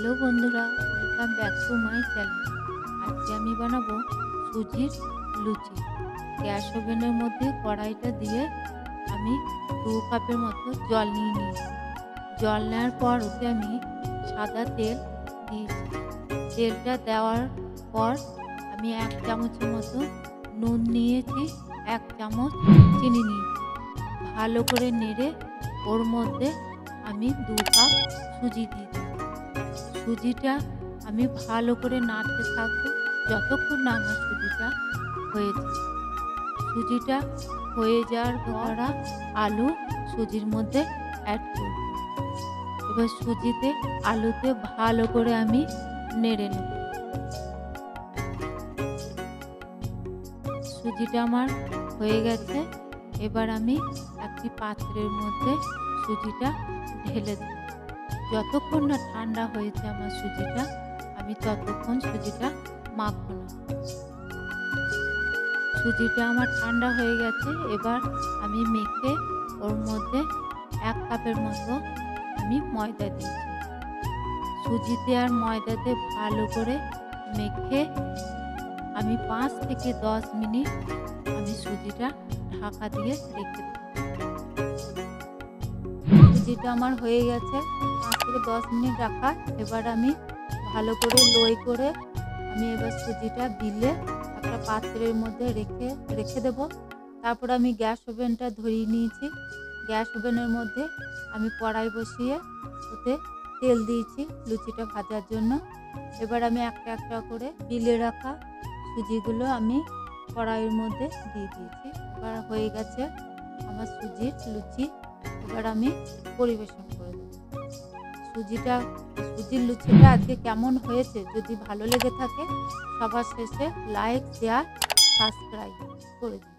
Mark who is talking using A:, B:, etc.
A: Hello বন্ধুরা welcome back to my channel আজকে আমি বানাবো সুজির লুচি। গ্যাস ওভেনের মধ্যে কড়াইটা দিয়ে আমি দু কাপের মতো জল নিয়ে নিয়েছি। জল নেওয়ার পর ওতে আমি সাদা তেল দিয়েছি। তেলটা দেওয়ার পর আমি এক চামচের মতো নুন নিয়েছি, এক চামচ চিনি নিয়েছি। ভালো করে নেড়ে ওর মধ্যে আমি দু কাপ সুজি দিয়ে দিই সুজিটা আমি ভালো করে নাড়তে থাকব যতক্ষণ না আমার সুজিটা হয়েছে সুজিটা হয়ে যাওয়ার পর আলু সুজির মধ্যে অ্যাড করব। এবার সুজিতে আলুতে ভালো করে আমি নেড়ে নেব। সুজিটা আমার হয়ে গেছে। এবার আমি একটি পাত্রের মধ্যে সুজিটা ঢেলে দেব। যতক্ষণ না ঠান্ডা হয়েছে আমার সুজিটা, আমি ততক্ষণ সুজিটা মাখবো না। সুজিটা আমার ঠান্ডা হয়ে গেছে, এবার আমি মেখে ওর মধ্যে এক কাপের মতো আমি ময়দা দিয়েছি। সুজিতে আর ময়দাতে ভালো করে মেখে আমি পাঁচ থেকে দশ মিনিট আমি সুজিটা ঢাকা দিয়ে রেখে দেব। সুজিটা আমার হয়ে গেছে পাঁচ থেকে দশ মিনিট রাখা এবার আমি ভালো করে লই করে আমি এবার সুজিটা দিলে একটা পাত্রের মধ্যে রেখে রেখে দেব। তারপর আমি গ্যাস ওভেনটা ধরিয়ে নিয়েছি। গ্যাস ওভেনের মধ্যে আমি কড়াই বসিয়ে ওতে তেল দিয়েছি লুচিটা ভাজার জন্য। এবার আমি একটা একটা করে বিলে রাখা সুজিগুলো আমি কড়াইয়ের মধ্যে দিয়ে দিয়েছি। এবার হয়ে গেছে আমার সুজির লুচি এবার আমি পরিবেশন করে দেবো। সুজিটা, সুজির লুচিটা আজকে কেমন হয়েছে যদি ভালো লেগে থাকে, সবার শেষে লাইক শেয়ার সাবস্ক্রাইব করে দিন।